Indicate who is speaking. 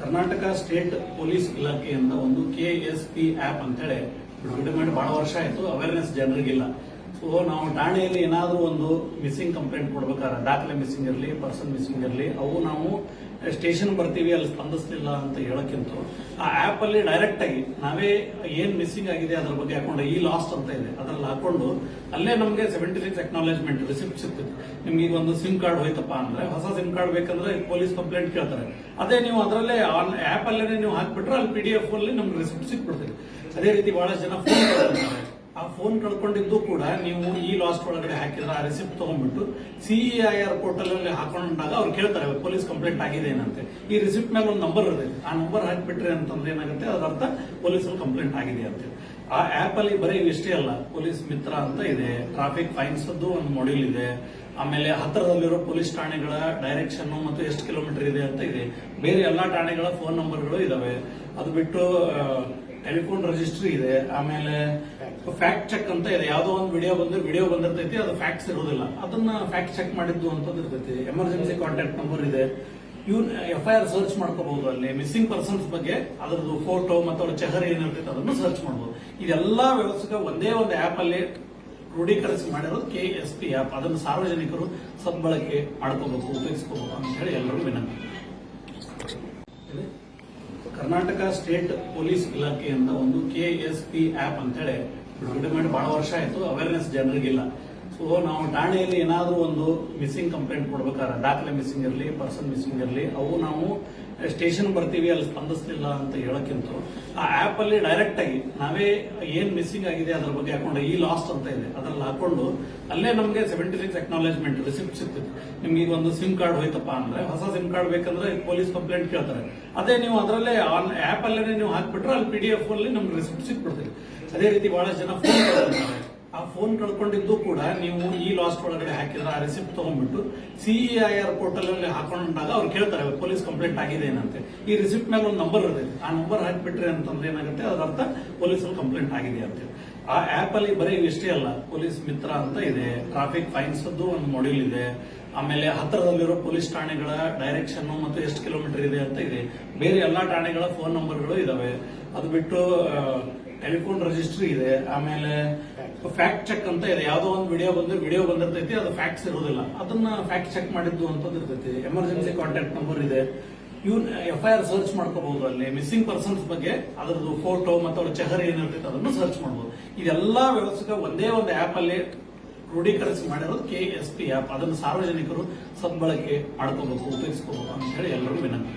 Speaker 1: Karnataka state police ಇಲಾಖೆಯಿಂದ ಒಂದು K S P app ಅಂತೇಳಿ ಬಿಡುಗಡೆ ಮಾಡಿ ಬಹಳ ವರ್ಷ ಆಯ್ತು. ಅವೇರ್ನೆಸ್ ಜನರಿಗಿಲ್ಲ. ಸೊ ನಾವು ಠಾಣೆಯಲ್ಲಿ ಏನಾದರೂ ಒಂದು ಮಿಸ್ಸಿಂಗ್ ಕಂಪ್ಲೇಂಟ್ ಕೊಡ್ಬೇಕಾದ್ರೆ, ದಾಖಲೆ ಮಿಸ್ಸಿಂಗ್ ಇರಲಿ ಪರ್ಸನ್ ಮಿಸ್ಸಿಂಗ್ ಇರಲಿ, ಅವು ನಾವು ಸ್ಟೇಷನ್ ಬರ್ತೀವಿ, ಅಲ್ಲಿ ಸ್ಪಂದಿಸ್ಲಿಲ್ಲ ಅಂತ ಹೇಳೋಕ್ಕಿಂತ, ಆ ಆಪ್ ಅಲ್ಲಿ ಡೈರೆಕ್ಟ್ ಆಗಿ ನಾವೇ ಏನ್ ಮಿಸ್ಸಿಂಗ್ ಆಗಿದೆ ಅದ್ರ ಬಗ್ಗೆ ಹಾಕೊಂಡು, ಈ ಲಾಸ್ಟ್ ಅಂತ ಇದೆ, ಅದರಲ್ಲಿ ಹಾಕೊಂಡು ಅಲ್ಲೇ ನಮಗೆ ಸೆವೆಂಟಿ ಸಿಕ್ಸ್ ಅಕ್ನಾಲೇಜ್ಮೆಂಟ್ ರಿಸಿಪ್ಟ್ ಸಿಗ್ತದೆ. ನಿಮ್ಗೆ ಒಂದು ಸಿಮ್ ಕಾರ್ಡ್ ಹೋಯ್ತಪ್ಪ ಅಂದ್ರೆ, ಹೊಸ ಸಿಮ್ ಕಾರ್ಡ್ ಬೇಕಂದ್ರೆ ಪೊಲೀಸ್ ಕಂಪ್ಲೇಂಟ್ ಕೇಳ್ತಾರೆ. ಅದೇ ನೀವು ಅದರಲ್ಲೇ ಆನ್ ಆ್ಯಪ್ ಅಲ್ಲೇ ನೀವು ಹಾಕ್ಬಿಟ್ರೆ ಅಲ್ಲಿ ಪಿ ಡಿ ಎಫ್ ಅಲ್ಲಿ ನಮ್ಗೆ ರಿಸಿಪ್ಟ್ ಸಿಕ್ಬಿಡ್ತೀವಿ ಅದೇ ರೀತಿ ಬಹಳಷ್ಟು ಜನ ಫೋನ್ ಆ ಫೋನ್ ಕಳ್ಕೊಂಡಿದ್ದು ಕೂಡ ನೀವು ಈ ಲಾಸ್ಟ್ ಒಳಗಡೆ ಹಾಕಿದ್ರೆ ಆ ರಿಸಿಪ್ಟ್ ತಗೊಂಡ್ಬಿಟ್ಟು ಸಿಇಐಆರ್ ಪೋರ್ಟಲ್ ಅಲ್ಲಿ ಹಾಕೊಂಡಾಗ ಅವ್ರು ಕೇಳ್ತಾರೆ ಪೊಲೀಸ್ ಕಂಪ್ಲೇಂಟ್ ಆಗಿದೆ ಏನಂತೆ. ಈ ರಿಸಿಪ್ಟ್ ಮೇಲೆ ಒಂದು ನಂಬರ್ ಇರುತ್ತೆ. ಆ ನಂಬರ್ ಹಾಕ್ಬಿಟ್ರೆ ಅಂತಂದ್ರೆ ಏನಾಗುತ್ತೆ? ಅದರ ಅರ್ಥ ಪೊಲೀಸರು ಕಂಪ್ಲೇಂಟ್ ಆಗಿದೆ ಅಂತ ಆ ಆಪ್ ಅಲ್ಲಿ ಬರೀ ಇಷ್ಟೇ ಅಲ್ಲ, ಪೊಲೀಸ್ ಮಿತ್ರ ಅಂತ ಇದೆ, ಟ್ರಾಫಿಕ್ ಫೈನ್ಸ್ ಒಂದು ಮಾಡ್ಯೂಲ್ ಇದೆ, ಆಮೇಲೆ ಹತ್ತಿರದಲ್ಲಿರೋ ಪೊಲೀಸ್ ಠಾಣೆಗಳ ಡೈರೆಕ್ಷನ್ ಮತ್ತು ಎಷ್ಟು ಕಿಲೋಮೀಟರ್ ಇದೆ ಅಂತ ಇದೆ. ಬೇರೆ ಎಲ್ಲಾ ಠಾಣೆಗಳ ಫೋನ್ ನಂಬರ್ಗಳು ಇದಾವೆ. ಅದು ಬಿಟ್ಟು ಟೆಲಿಫೋನ್ ರಿಜಿಸ್ಟ್ರಿ ಇದೆ, ಆಮೇಲೆ ಫ್ಯಾಕ್ಟ್ ಚೆಕ್ ಅಂತ ಇದೆ. ಯಾವುದೋ ಒಂದು ವಿಡಿಯೋ ಬಂದ್ರೆ ವಿಡಿಯೋ ಬಂದಿರ್ತೈತಿ, ಅದು ಫ್ಯಾಕ್ಟ್ಸ್ ಇರೋದಿಲ್ಲ. ಅದನ್ನ ಫ್ಯಾಕ್ಟ್ ಚೆಕ್ ಮಾಡಿದ್ದು ಅಂತಂದಿರ್ತೈತಿ ಎಮರ್ಜೆನ್ಸಿ ಕಾಂಟ್ಯಾಕ್ಟ್ ನಂಬರ್ ಇದೆ. ಇವ್ನ ಎಫ್ ಐ ಆರ್ ಸರ್ಚ್ ಮಾಡ್ಕೋಬಹುದು ಅಲ್ಲಿ ಮಿಸ್ಸಿಂಗ್ ಪರ್ಸನ್ಸ್ ಬಗ್ಗೆ ಅದರದ್ದು ಫೋಟೋ ಮತ್ತು ಅವ್ರ ಚಹರ ಏನಿರ್ತೈತೆ ಅದನ್ನು ಸರ್ಚ್ ಮಾಡಬಹುದು ಇದೆಲ್ಲಾ ವ್ಯವಸ್ಥೆ ಒಂದೇ ಒಂದು ಆಪ್ ಅಲ್ಲಿ ಕ್ರೋಢೀಕರಿಸಿ ಮಾಡಿರೋದು ಕೆ ಎಸ್ ಪಿ ಆಪ್ ಅದನ್ನು ಸಾರ್ವಜನಿಕರು ಸದ್ಬಳಕೆ ಮಾಡ್ಕೋಬೇಕು ಉಪಯೋಗಿಸ್ಕೋಬೇಕು ಅಂತ ಹೇಳಿ ಎಲ್ಲರೂ ವಿನಂತಿ. ಕರ್ನಾಟಕ ಸ್ಟೇಟ್ ಪೊಲೀಸ್ ಇಲಾಖೆಯಿಂದ ಒಂದು ಕೆ ಎಸ್ ಪಿ ಆಪ್ ಅಂತೇಳಿ ಬಿಡುಗಡೆ ಮಾಡಿ ಬಹಳ ವರ್ಷ ಆಯಿತು ಅವೇರ್ನೆಸ್ ಜನರಿಗಿಲ್ಲ. ಸೊ ನಾವು ಠಾಣೆಯಲ್ಲಿ ಏನಾದರೂ ಒಂದು ಮಿಸ್ಸಿಂಗ್ ಕಂಪ್ಲೇಂಟ್ ಕೊಡ್ಬೇಕಾದ್ರೆ, ದಾಖಲೆ ಮಿಸ್ಸಿಂಗ್ ಇರಲಿ ಪರ್ಸನ್ ಮಿಸ್ಸಿಂಗ್ ಇರಲಿ, ಅವು ನಾವು ಸ್ಟೇಷನ್ ಬರ್ತೀವಿ, ಅಲ್ಲಿ ಸ್ಪಂದಿಸ್ಲಿಲ್ಲ ಅಂತ ಹೇಳಕ್ಕಿಂತ, ಆ ಆಪ್ ಅಲ್ಲಿ ಡೈರೆಕ್ಟ್ ಆಗಿ ನಾವೇ ಏನು ಮಿಸ್ಸಿಂಗ್ ಆಗಿದೆ ಅದ್ರ ಬಗ್ಗೆ ಹಾಕೊಂಡು, ಈ ಲಾಸ್ಟ್ ಅಂತ ಇದೆ, ಅದ್ರಲ್ಲಿ ಹಾಕೊಂಡು, ಅಲ್ಲೇ ನಮಗೆ ಸೆವೆಂಟಿ ಸಿಕ್ಸ್ ಅಕ್ನಾಲೇಜ್ಮೆಂಟ್ ರಿಸಿಪ್ಟ್ ಸಿಗ್ತದೆ. ನಿಮ್ಗೆ ಈಗ ಒಂದು ಸಿಮ್ ಕಾರ್ಡ್ ಹೋಯ್ತಪ್ಪ ಅಂದ್ರೆ, ಹೊಸ ಸಿಮ್ ಕಾರ್ಡ್ ಬೇಕಂದ್ರೆ ಪೊಲೀಸ್ ಕಂಪ್ಲೇಂಟ್ ಕೇಳ್ತಾರೆ. ಅದೇ ನೀವು ಅದರಲ್ಲೇ ಆನ್ ಆಪ್ ಅಲ್ಲೇ ನೀವು ಹಾಕ್ಬಿಟ್ರೆ, ಅಲ್ಲಿ ಪಿ ಡಿ ಎಫ್ ಅಲ್ಲಿ ನಮ್ಗೆ ರಿಸಿಪ್ಟ್ ಸಿಕ್ಬಿಡ್ತೀವಿ ಅದೇ ರೀತಿ ಬಹಳಷ್ಟು ಜನ ಫೋನ್ ಆ ಫೋನ್ ಕಳ್ಕೊಂಡಿದ್ದು ಕೂಡ ನೀವು ಈ ಲಾಸ್ಟ್ ಒಳಗಡೆ ಹಾಕಿದ್ರೆ ಆ ರಿಸಿಪ್ಟ್ ತಗೊಂಡ್ಬಿಟ್ಟು ಸಿಇಐಆರ್ ಪೋರ್ಟಲ್ ಅಲ್ಲಿ ಹಾಕೊಂಡಾಗ ಅವ್ರು ಕೇಳ್ತಾರೆ ಪೊಲೀಸ್ ಕಂಪ್ಲೇಂಟ್ ಆಗಿದೆ ಏನಂತೆ. ಈ ರಿಸಿಪ್ಟ್ ಮೇಲೆ ಒಂದು ನಂಬರ್ ಇರುತ್ತೆ. ಆ ನಂಬರ್ ಹಾಕಿಬಿಟ್ರೆ ಅಂತಂದ್ರೆ ಏನಾಗುತ್ತೆ? ಅದರ ಅರ್ಥ ಪೊಲೀಸಲ್ಲಿ ಕಂಪ್ಲೇಂಟ್ ಆಗಿದೆ ಅಂತ ಆ ಆಪ್ ಅಲ್ಲಿ ಬರೀ ಇಷ್ಟೇ ಅಲ್ಲ, ಪೊಲೀಸ್ ಮಿತ್ರ ಅಂತ ಇದೆ ಟ್ರಾಫಿಕ್ ಫೈನ್ಸ್ ಒಂದು ಮಾಡ್ಯೂಲ್ ಇದೆ, ಆಮೇಲೆ ಹತ್ತಿರದಲ್ಲಿರೋ ಪೊಲೀಸ್ ಠಾಣೆಗಳ ಡೈರೆಕ್ಷನ್ ಮತ್ತು ಎಷ್ಟು ಕಿಲೋಮೀಟರ್ ಇದೆ ಅಂತ ಇದೆ. ಬೇರೆ ಎಲ್ಲಾ ಠಾಣೆಗಳ ಫೋನ್ ನಂಬರ್ಗಳು ಇದಾವೆ. ಅದು ಬಿಟ್ಟು ಟೆಲಿಫೋನ್ ರಿಜಿಸ್ಟ್ರಿ ಇದೆ, ಆಮೇಲೆ ಫ್ಯಾಕ್ಟ್ ಚೆಕ್ ಅಂತ ಇದೆ. ಯಾವ್ದೋ ಒಂದು ವಿಡಿಯೋ ಬಂದ್ರೆ ವಿಡಿಯೋ ಬಂದಿರ್ತೈತಿ, ಅದು ಫ್ಯಾಕ್ಟ್ಸ್ ಇರೋದಿಲ್ಲ ಅದನ್ನ ಫ್ಯಾಕ್ಟ್ ಚೆಕ್ ಮಾಡಿದ್ದು ಅಂತಂದಿರ್ತೈತಿ ಎಮರ್ಜೆನ್ಸಿ ಕಾಂಟ್ಯಾಕ್ಟ್ ನಂಬರ್ ಇದೆ. ಇವ್ನ ಎಫ್ ಐ ಆರ್ ಸರ್ಚ್ ಮಾಡ್ಕೋಬಹುದು ಅಲ್ಲಿ. ಮಿಸ್ಸಿಂಗ್ ಪರ್ಸನ್ಸ್ ಬಗ್ಗೆ ಅದರದ್ದು ಫೋಟೋ ಮತ್ತು ಅವ್ರ ಚೆಹರೆ ಏನಿರ್ತೈತೆ ಅದನ್ನು ಸರ್ಚ್ ಮಾಡಬಹುದು ಇದೆಲ್ಲಾ ವ್ಯವಸ್ಥೆ ಒಂದೇ ಒಂದು ಆಪ್ ಅಲ್ಲಿ ಕ್ರೋಢೀಕರಿಸಿ ಮಾಡಿರೋದು ಕೆ ಎಸ್ ಪಿ ಆಪ್ ಅದನ್ನು ಸಾರ್ವಜನಿಕರು ಸದ್ಬಳಕೆ ಮಾಡ್ಕೋಬೇಕು ಉಪಯೋಗಿಸ್ಕೋಬೇಕು ಅಂತ ಹೇಳಿ ಎಲ್ಲರೂ ವಿನಂತಿ.